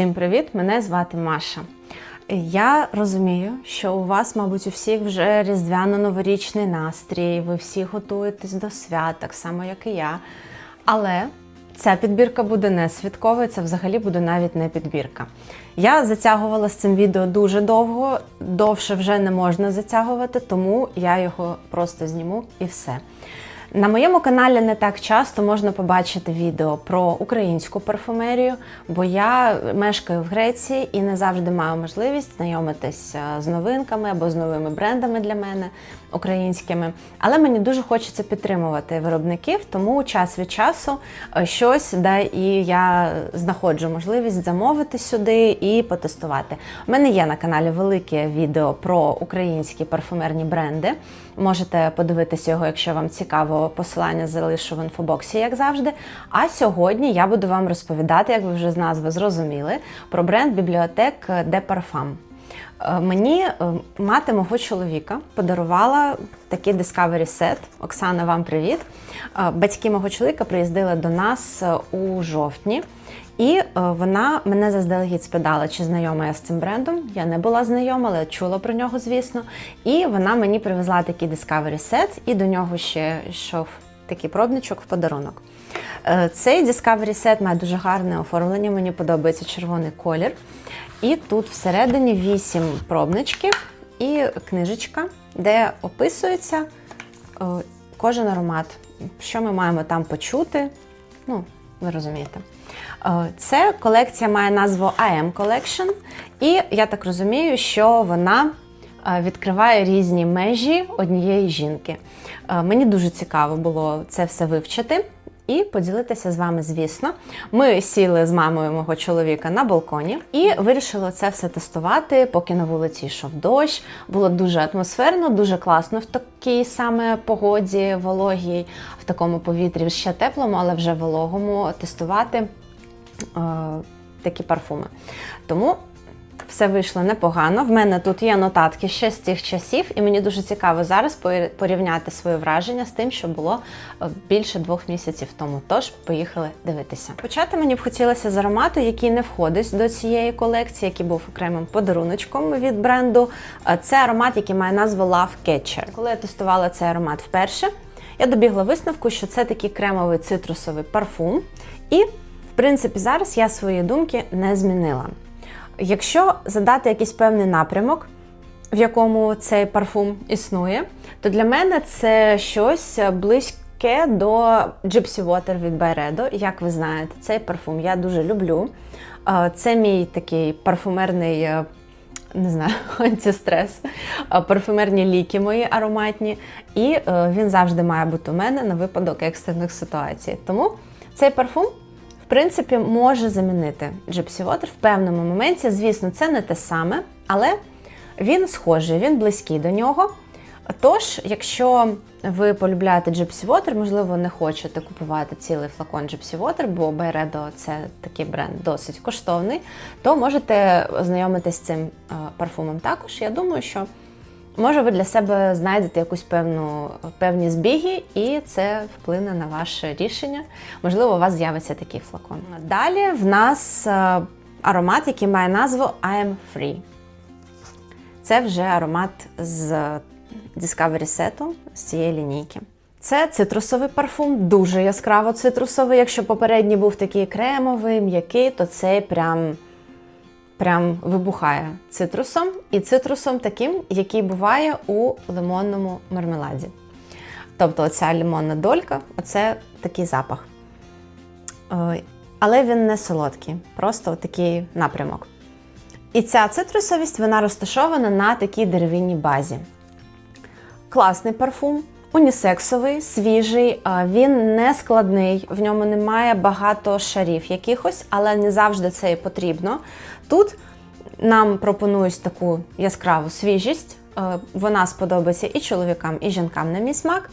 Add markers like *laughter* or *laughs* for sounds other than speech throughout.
Всім привіт! Мене звати Маша. Я розумію, що у вас, мабуть, у всіх вже різдвяно-новорічний настрій, ви всі готуєтесь до свят, так само, як і я. Але ця підбірка буде не святковою, це взагалі буде навіть не підбірка. Я затягувала з цим відео дуже довго, довше вже не можна затягувати, тому я його просто зніму і все. На моєму каналі не так часто можна побачити відео про українську парфумерію, бо я мешкаю в Греції і не завжди маю можливість знайомитися з новинками або з новими брендами для мене українськими. Але мені дуже хочеться підтримувати виробників, тому час від часу е, щось де і я знаходжу можливість замовити сюди і потестувати. У мене є на каналі велике відео про українські парфумерні бренди. Можете подивитися його, якщо вам цікаво. Посилання залишу в інфобоксі, як завжди. А сьогодні я буду вам розповідати, як ви вже з назви зрозуміли, про бренд бібліотек De Parfum. Е, Мені е, мати мого чоловіка подарувала такий Discovery Set. Оксана, вам привіт. Е, Батьки мого чоловіка приїздили до нас у жовтні. І вона мене заздалегідь спитала, чи знайома я з цим брендом. Я не була знайома, але чула про нього, звісно. І вона мені привезла такий Discovery Set, і до нього ще йшов такий пробничок в подарунок. Цей Discovery Set має дуже гарне оформлення, мені подобається червоний колір. І тут всередині 8 пробничків і книжечка, де описується е, кожен аромат, що ми маємо там почути. Ну, ви розумієте. Е, Це колекція має назву IM Collection, і я так розумію, що вона е, відкриває різні межі однієї жінки. Мені дуже цікаво було це все вивчити. І поділитися з вами, звісно. Ми сіли з мамою мого чоловіка на балконі і вирішили це все тестувати, поки на вулиці йшов дощ. Було дуже атмосферно, дуже класно в такій саме погоді, вологій, в такому повітрі, ще теплому, але вже вологому, тестувати е, такі парфуми. Тому все вийшло непогано. В мене тут є нотатки ще з тих часів, і мені дуже цікаво зараз порівняти свої враження з тим, що було е, більше двох місяців тому. Тож поїхали дивитися. Почати мені б хотілося з аромату, який не входить до цієї колекції, який був окремим подаруночком від бренду. Е, Це аромат, який має назву Love Catcher. Коли я тестувала цей аромат вперше, я добігла висновку, що це такий кремовий цитрусовий парфум. І, в принципі, зараз я свої думки не змінила. Якщо задати якийсь певний напрямок, в якому цей парфум існує, то для мене це щось близьке до Gypsy Water від Byredo. Як ви знаєте, цей парфум я дуже люблю. Це мій такий парфумерний. е, Не знаю, *laughs* антистрес, парфумерні ліки мої ароматні, і е, він завжди має бути у мене на випадок екстрених ситуацій. Тому цей парфум принципі, може замінити Gypsy Water в певному моменті. Звісно, це не те саме, але він схожий, він близький до нього. Тож, якщо ви полюбляєте Gypsy Water, можливо, не хочете купувати цілий флакон Gypsy Water, бо Byredo – це такий бренд досить коштовний, то можете ознайомитись з цим е, парфумом також. Я думаю, що Може, ви для себе знайдете якусь певну певні збіги, і це вплине на ваше рішення. Можливо, у вас з'явиться такий флакон. Далі в нас е, аромат, який має назву I am Free. Це вже аромат з Discovery Set, з цієї лінійки. Це цитрусовий парфум, дуже яскраво цитрусовий. Якщо попередній був такий кремовий, м'який, то цей прям прям вибухає цитрусом, і цитрусом таким, який буває у лимонному мармеладі. Тобто оця лимонна долька оце такий запах. Але він не солодкий, просто такий напрямок. І ця цитрусовість вона розташована на такій деревинній базі. Класний парфум, унісексовий, свіжий, він не складний, в ньому немає багато шарів якихось, але не завжди це і потрібно. Тут нам пропонують таку яскраву свіжість. е, Вона сподобається і чоловікам, і жінкам на мій смак.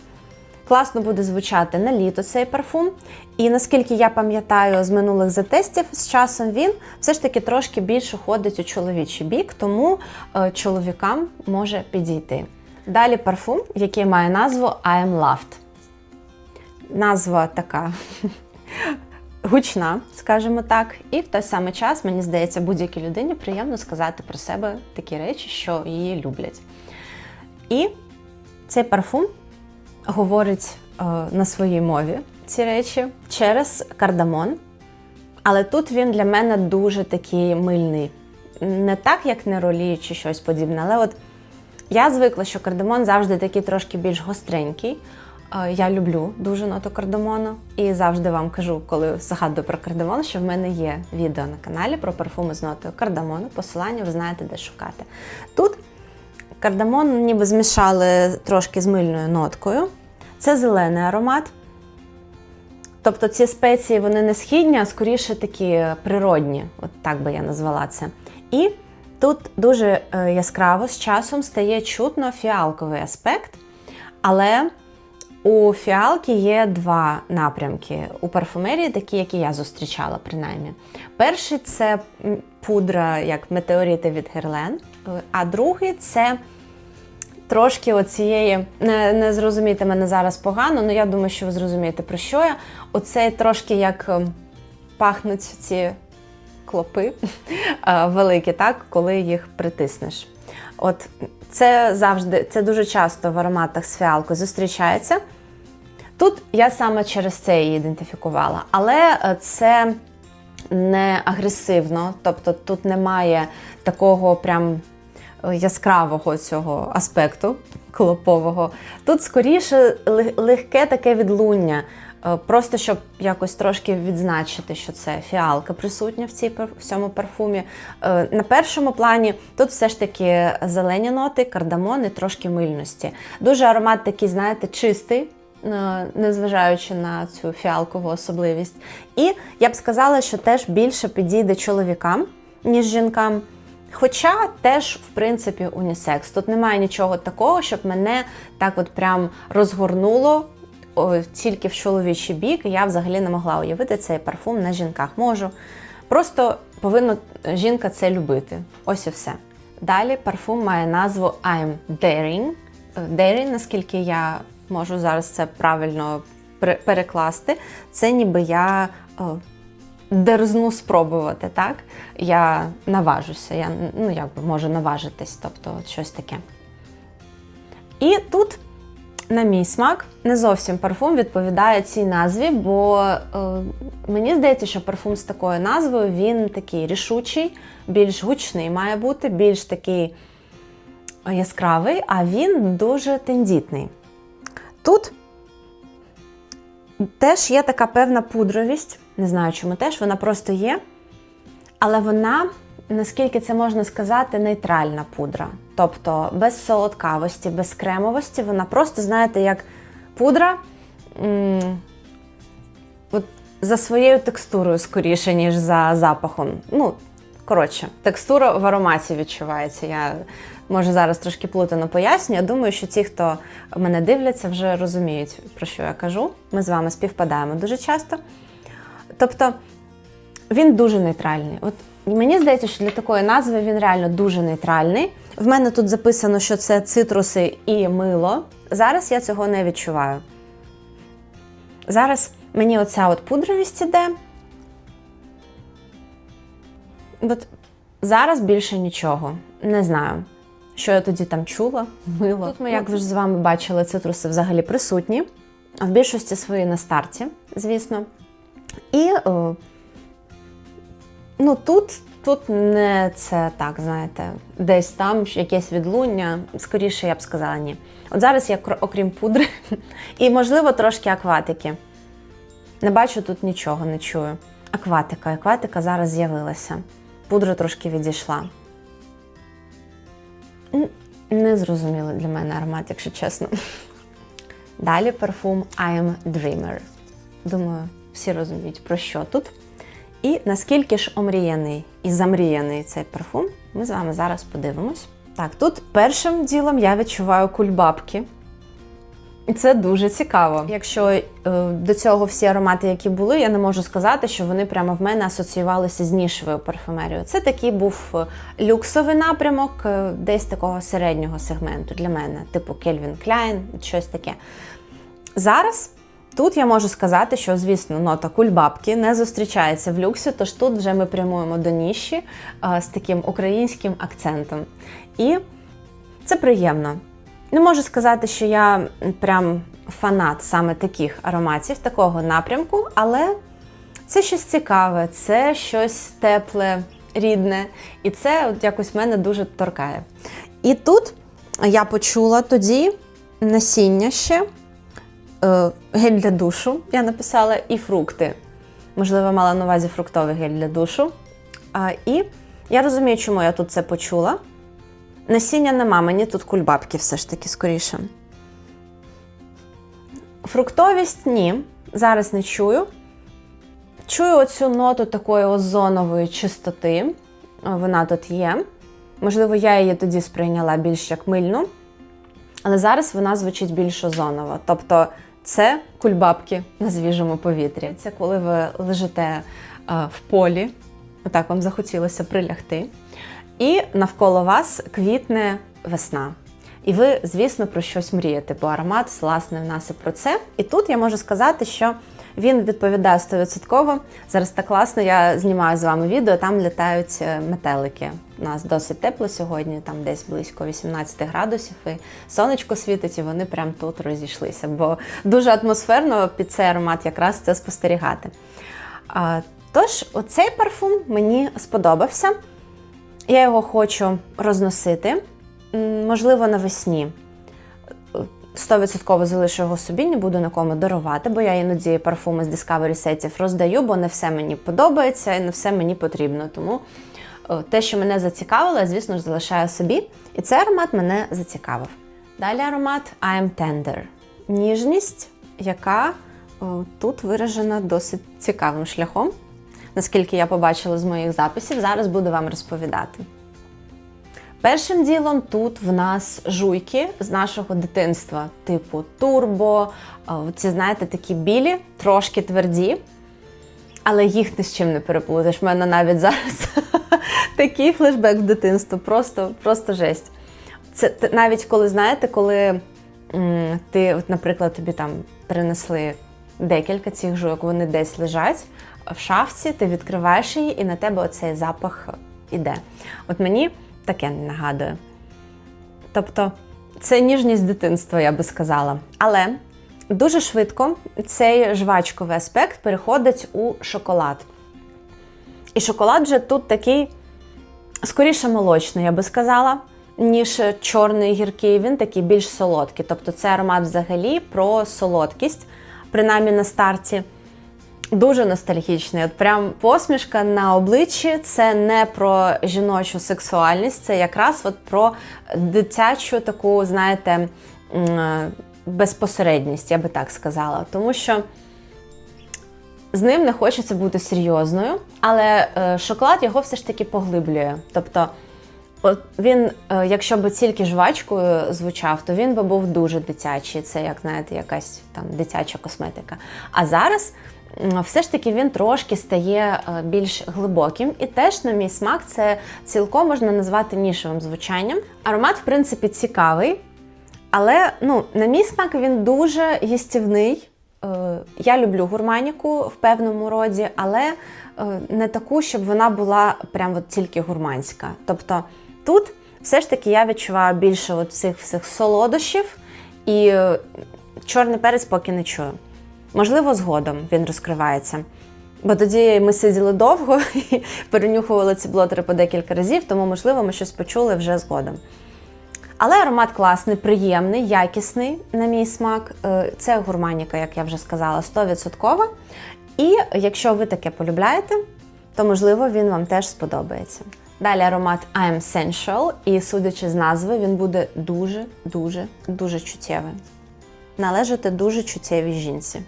Класно буде звучати на літо цей парфум. І наскільки я пам'ятаю з минулих затестів, з часом він все ж таки трошки більше ходить у чоловічий бік, тому е, чоловікам може підійти. Далі парфум, який має назву I am loved. Назва така гучна, скажімо так, і в той самий час, мені здається, будь-якій людині приємно сказати про себе такі речі, що її люблять. І цей парфум говорить е, на своїй мові ці речі через кардамон. Але тут він для мене дуже такий мильний. Не так, як неролі чи щось подібне, але от я звикла, що кардамон завжди такий трошки більш гостренький. Е, Я люблю дуже ноту кардамону і завжди вам кажу, коли згадую про кардамон, що в мене є відео на каналі про парфуми з нотою кардамону. Посилання ви знаєте, де шукати. Тут кардамон ніби змішали трошки з мильною ноткою. Це зелений аромат. Тобто ці спеції вони не східні, а скоріше такі природні, от так би я назвала це. І тут дуже е, яскраво з часом стає чутно фіалковий аспект, але у фіалки є два напрямки у парфумерії, такі, які я зустрічала, принаймні. Перший це пудра, як метеорити від Герлен, а другий це трошки оцієї, не, не зрозумійте мене зараз погано, але я думаю, що ви зрозумієте, про що я. Оце трошки як ем, пахнуть ці клопи *laughs* е, великі, так, коли їх притиснеш. От це завжди, це дуже часто в ароматах з фіалкою зустрічається. Тут я саме через це її ідентифікувала, але е, це не агресивно, тобто тут немає такого прям е, яскравого цього аспекту клопового. Тут скоріше легке таке відлуння, е, просто щоб якось трошки відзначити, що це фіалка присутня в, цій, в цьому парфумі. На першому плані тут все ж таки зелені ноти, кардамон і трошки мильності. Дуже аромат такий, знаєте, чистий. Е, Незважаючи на цю фіалкову особливість. І я б сказала, що теж більше підійде чоловікам, ніж жінкам. Хоча теж, в принципі, унісекс. Тут немає нічого такого, щоб мене так от прям розгорнуло о, тільки в чоловічий бік. Я взагалі не могла уявити цей парфум на жінках. Можу. Просто повинна жінка це любити. Ось і все. Далі парфум має назву I'm Daring. Е, Daring, наскільки я можу зараз це правильно перекласти, це ніби я дерзну спробувати, так? Я наважуся, я ну, як би можу наважитись, тобто щось таке. І тут, на мій смак, не зовсім парфум відповідає цій назві, бо е, мені здається, що парфум з такою назвою він такий рішучий, більш гучний має бути, більш такий яскравий, а він дуже тендітний. Тут теж є така певна пудровість, не знаю, чому теж, вона просто є. Але вона, наскільки це можна сказати, нейтральна пудра. Тобто без солодкавості, без кремовості, вона просто, знаєте, як пудра м- от за своєю текстурою скоріше, ніж за запахом. Ну, коротше, текстура в ароматі відчувається. Я може зараз трошки плутано пояснюю. Я думаю, що ті, хто мене дивляться, вже розуміють, про що я кажу. Ми з вами співпадаємо дуже часто. Тобто він дуже нейтральний. От мені здається, що для такої назви він реально дуже нейтральний. В мене тут записано, що це цитруси і мило. Зараз я цього не відчуваю. Зараз мені оця от пудровість іде. От зараз більше нічого. Не знаю, що я тоді там чула. Мило. Тут ми, як ви ж з вами бачили, цитруси взагалі присутні. В більшості своїй на старті, звісно. І о, ну, тут, тут не це так, знаєте, десь там якесь відлуння. Скоріше я б сказала ні. От зараз я, окрім пудри, *laughs* і, можливо, трошки акватики. Не бачу тут нічого, не чую. Акватика, акватика зараз з'явилася. Пудра трошки відійшла. М, Не зрозумілий для мене аромат, якщо чесно. Далі парфум I am Dreamer. Думаю, всі розуміють, про що тут. І наскільки ж омріяний і замріяний цей парфум, ми з вами зараз подивимось. Так, тут першим ділом я відчуваю кульбабки. Це дуже цікаво. Якщо е, до цього всі аромати, які були, я не можу сказати, що вони прямо в мене асоціювалися з нішевою парфумерією. Це такий був е, люксовий напрямок, е, десь такого середнього сегменту для мене, типу Calvin Klein, щось таке. Зараз Тут я можу сказати, що, звісно, нота кульбабки не зустрічається в люксі, тож тут вже ми прямуємо до ніші з таким українським акцентом. І це приємно. Не можу сказати, що я прям фанат саме таких ароматів, такого напрямку, але це щось цікаве, це щось тепле, рідне, і це от якось мене дуже торкає. І тут я почула тоді насіння ще, е, гель для душу, я написала, і фрукти. Можливо, мала на увазі фруктовий гель для душу. І я розумію, чому я тут це почула. Насіння нема, мені тут кульбабки все ж таки скоріше. Фруктовість ні. Зараз не чую. Чую оцю ноту такої озонової чистоти. Вона тут є. Можливо, я її тоді сприйняла більш як мильну, але зараз вона звучить більш озоново. Тобто це кульбабки на свіжому повітрі. Це коли ви лежите е, в полі, отак вам захотілося прилягти, і навколо вас квітне весна. І ви, звісно, про щось мрієте, бо аромат, власне, в нас і про це. І тут я можу сказати, що він відповідає 100%. Зараз так класно, я знімаю з вами відео, там літають е, метелики. У нас досить тепло сьогодні, там десь близько 18 градусів, і сонечко світить, і вони прямо тут розійшлися. Бо дуже атмосферно під цей аромат якраз це спостерігати. Тож, оцей парфум мені сподобався. Я його хочу розносити. Можливо, навесні. 100% залишу його собі, не буду нікому дарувати, бо я іноді парфуми з Discovery сетів роздаю, бо не все мені подобається і не все мені потрібно. Тому те, що мене зацікавило, я, звісно ж, залишаю собі. І цей аромат мене зацікавив. Далі аромат I am Tender. Ніжність, яка тут виражена досить цікавим шляхом. Наскільки я побачила з моїх записів, зараз буду вам розповідати. Першим ділом тут в нас жуйки з нашого дитинства, типу турбо. Ці, знаєте, такі білі, трошки тверді, але їх ні з чим не переплутаєш. У мене навіть зараз *laughs* такий флешбек в дитинство, просто, просто жесть. Це навіть коли, знаєте, коли м, ти, от, наприклад, тобі там принесли декілька цих жуйок, вони десь лежать в шафці, ти відкриваєш її, і на тебе оцей запах іде. От мені таке не нагадує. Тобто це ніжність дитинства, я би сказала. Але дуже швидко цей жвачковий аспект переходить у шоколад. І шоколад же тут такий скоріше молочний, я би сказала, ніж чорний гіркий. Він такий більш солодкий. Тобто це аромат взагалі про солодкість, принаймні на старті. Дуже ностальгічний. От прям посмішка на обличчі це не про жіночу сексуальність, це якраз от про дитячу таку, знаєте, безпосередність, я би так сказала. Тому що з ним не хочеться бути серйозною, але е, шоколад його все ж таки поглиблює. Тобто, от він, е, якщо б тільки жвачкою звучав, то він би був дуже дитячий. Це, як знаєте, якась там дитяча косметика. А зараз все ж таки він трошки стає е, більш глибоким. І теж, на мій смак, це цілком можна назвати нішевим звучанням. Аромат, в принципі, цікавий. Але ну, на мій смак він дуже їстівний. Е, Я люблю гурманіку в певному роді, але е, не таку, щоб вона була прям от тільки гурманська. Тобто тут все ж таки я відчуваю більше от цих всіх солодощів, і чорний перець поки не чую. Можливо, згодом він розкривається. Бо тоді ми сиділи довго *laughs* і перенюхували ці блотери по декілька разів, тому, можливо, ми щось почули вже згодом. Але аромат класний, приємний, якісний, на мій смак. Е, Це гурманіка, як я вже сказала, 100%. І якщо ви таке полюбляєте, то можливо він вам теж сподобається. Далі аромат I am Sensual, і судячи з назви, він буде дуже, дуже, дуже чуттєвий. Належати дуже чуттєвій жінці.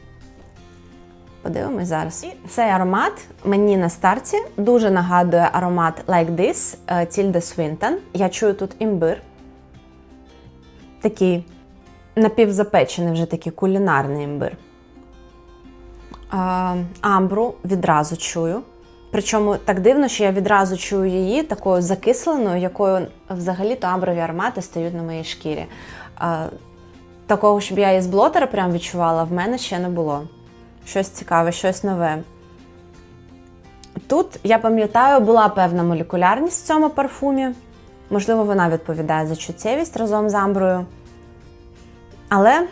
Подивимось зараз. Цей аромат мені на старті дуже нагадує аромат Like This е, Тільда Свінтон. Я чую тут імбир. Такий напівзапечений, вже такий кулінарний імбир. А, амбру відразу чую. Причому так дивно, що я відразу чую її такою закисленою, якою взагалі-то амброві аромати стають на моїй шкірі. А, такого, щоб я із блотера прям відчувала, в мене ще не було. Щось цікаве, щось нове. Тут, я пам'ятаю, була певна молекулярність в цьому парфумі. Можливо, вона відповідає за чуттєвість разом з амброю. Але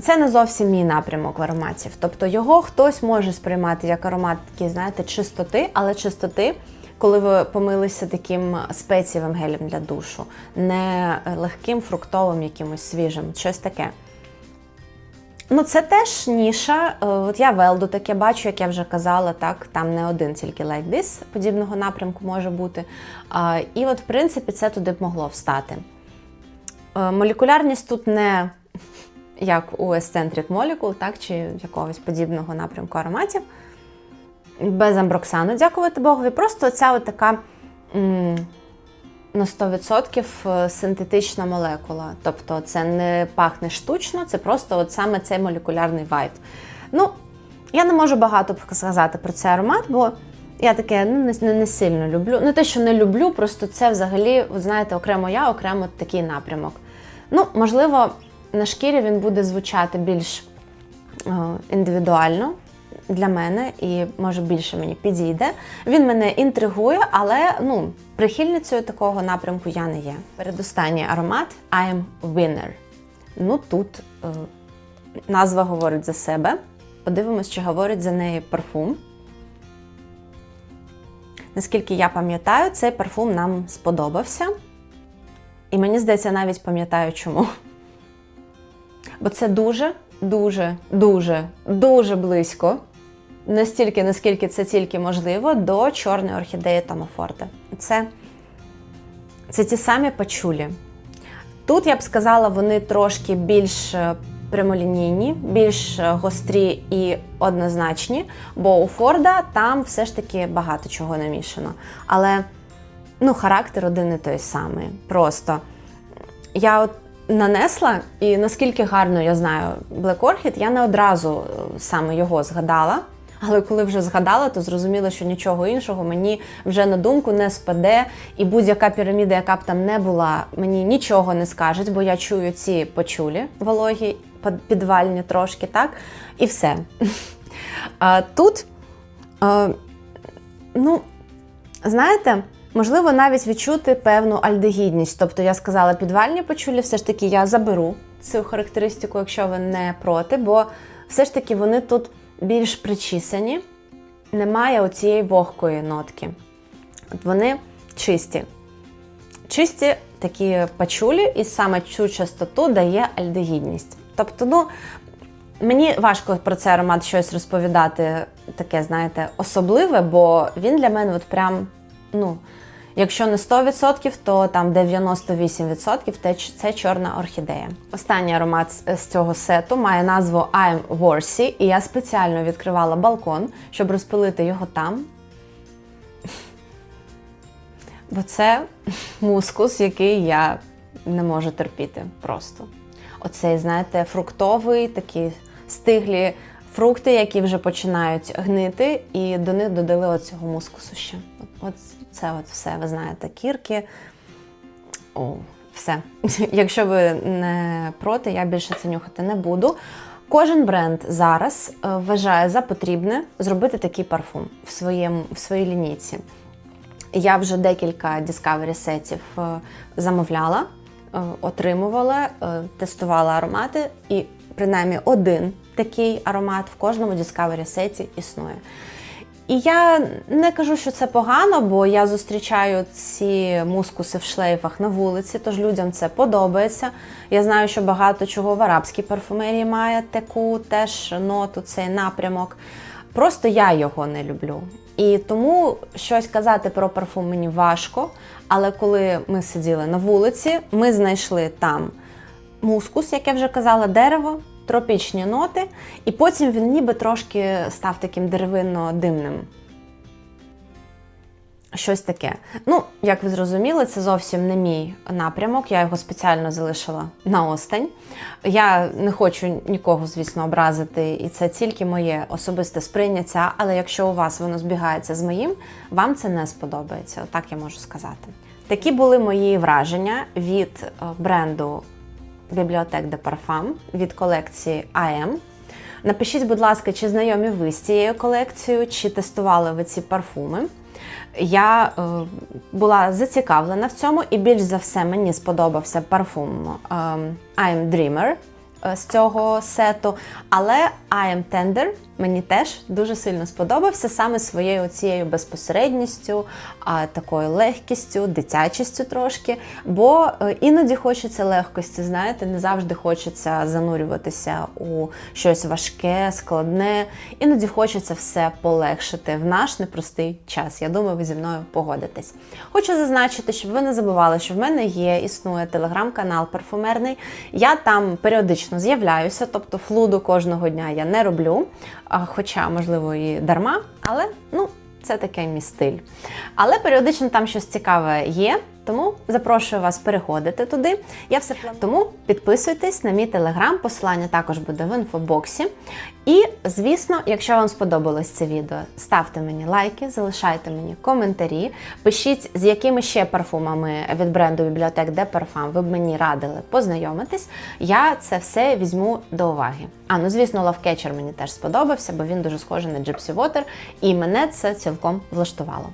це не зовсім мій напрямок ароматів. Тобто його хтось може сприймати як аромат такий, знаєте, чистоти, але чистоти, коли ви помилися таким спецієвим гелем для душу, не легким фруктовим, якимось свіжим, щось таке. Ну, це теж ніша. Е, От я Велду таке бачу, як я вже казала, так там не один тільки like this подібного напрямку може бути. І от, в принципі, це туди б могло встати. Е, Молекулярність тут не *laughs* як у Eccentric Molecule, так, чи якогось подібного напрямку ароматів. Без амброксану, дякувати Богові. Просто ця от така на 100% синтетична молекула. Тобто це не пахне штучно, це просто от саме цей молекулярний вайб. Ну, я не можу багато сказати про цей аромат, бо я таке ну, не, не, сильно люблю. Не те, що не люблю, просто це взагалі, от знаєте, окремо я, окремо такий напрямок. Ну, можливо, на шкірі він буде звучати більш е, індивідуально для мене і може більше мені підійде. Він мене інтригує, але ну, прихильницею такого напрямку я не є. Передостанній аромат I am winner. Ну тут е, назва говорить за себе. Подивимось, чи говорить за неї парфум. Наскільки я пам'ятаю, цей парфум нам сподобався. І мені здається, навіть пам'ятаю чому. Бо це дуже, дуже, дуже, дуже близько, настільки, наскільки це тільки можливо, до чорної орхідеї Тома Це, це ті самі пачулі. Тут я б сказала, вони трошки більш е, прямолінійні, більш е, гострі і однозначні, бо у Форда там все ж таки багато чого намішано. Але ну, характер один і той самий. Просто я от нанесла, і наскільки гарно я знаю Black Orchid, я не одразу е, саме його згадала. Але коли вже згадала, то зрозуміла, що нічого іншого мені вже на думку не спаде, і будь-яка піраміда, яка б там не була, мені нічого не скаже, бо я чую ці почулі вологі, підвальні трошки, так? І все. А Тут, ну, знаєте, можливо, навіть відчути певну альдегідність. Тобто я сказала, підвальні почулі, все ж таки я заберу цю характеристику, якщо ви не проти, бо все ж таки вони тут більш причісані, немає оцієї вогкої нотки. От вони чисті. Чисті такі пачулі, і саме цю частоту дає альдегідність. Тобто, ну, Мені важко про цей аромат щось розповідати, таке, знаєте, особливе, бо він для мене от прям, ну, якщо не 100%, то там 98% те- це чорна орхідея. Останній аромат з- цього сету має назву I'm Worthy, і я спеціально відкривала балкон, щоб розпилити його там. Бо це мускус, який я не можу терпіти просто. Оцей, знаєте, фруктовий, такі стиглі фрукти, які вже починають гнити, і до них додали оцього мускусу ще. От це от все, ви знаєте, кірки. О, все. *laughs* Якщо ви не проти, я більше це нюхати не буду. Кожен бренд зараз е, вважає за потрібне зробити такий парфум в, своєму, в своїй лінійці. Я вже декілька Discovery сетів е, замовляла, е, отримувала, тестувала аромати, і принаймні один такий аромат в кожному Discovery сеті існує. І я не кажу, що це погано, бо я зустрічаю ці мускуси в шлейфах на вулиці, тож людям це подобається. Я знаю, що багато чого в арабській парфумерії має таку теж ноту, цей напрямок. Просто я його не люблю. І тому щось казати про парфум мені важко. Але коли ми сиділи на вулиці, ми знайшли там мускус, як я вже казала, дерево, тропічні ноти, і потім він ніби трошки став таким деревинно-димним. Щось таке. Ну, як ви зрозуміли, це зовсім не мій напрямок. Я його спеціально залишила на остень. Я не хочу нікого, звісно, образити, і це тільки моє особисте сприйняття. Але якщо у вас воно збігається з моїм, вам це не сподобається. Отак я можу сказати. Такі були мої враження від е, бренду Bibliothèque де Парфам від колекції AM. Напишіть, будь ласка, чи знайомі ви з цією колекцією, чи тестували ви ці парфуми. Я е, була зацікавлена в цьому, і більш за все мені сподобався парфум е, I'm Dreamer е, з цього сету. Але I am Tender мені теж дуже сильно сподобався саме своєю цією безпосередністю, а, такою легкістю, дитячістю трошки. Бо е, іноді хочеться легкості, знаєте, не завжди хочеться занурюватися у щось важке, складне. Іноді хочеться все полегшити в наш непростий час. Я думаю, ви зі мною погодитесь. Хочу зазначити, щоб ви не забували, що в мене є, існує телеграм-канал парфумерний. Я там періодично з'являюся, тобто флуду кожного дня я не роблю, хоча, можливо, і дарма, але ну. Це таке мій стиль. Але періодично там щось цікаве є, тому запрошую вас переходити туди. Я все планую. Тому підписуйтесь на мій телеграм, посилання також буде в інфобоксі. І, звісно, якщо вам сподобалось це відео, ставте мені лайки, залишайте мені коментарі, пишіть, з якими ще парфумами від бренду Бібліотек де Парфам ви б мені радили познайомитись. Я це все візьму до уваги. А ну звісно, Love мені теж сподобався, бо він дуже схожий на Gypsy Water, і мене це цілком влаштувало.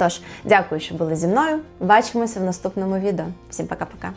Тож, дякую, що були зі мною. Бачимося в наступному відео. Всім пока-пока.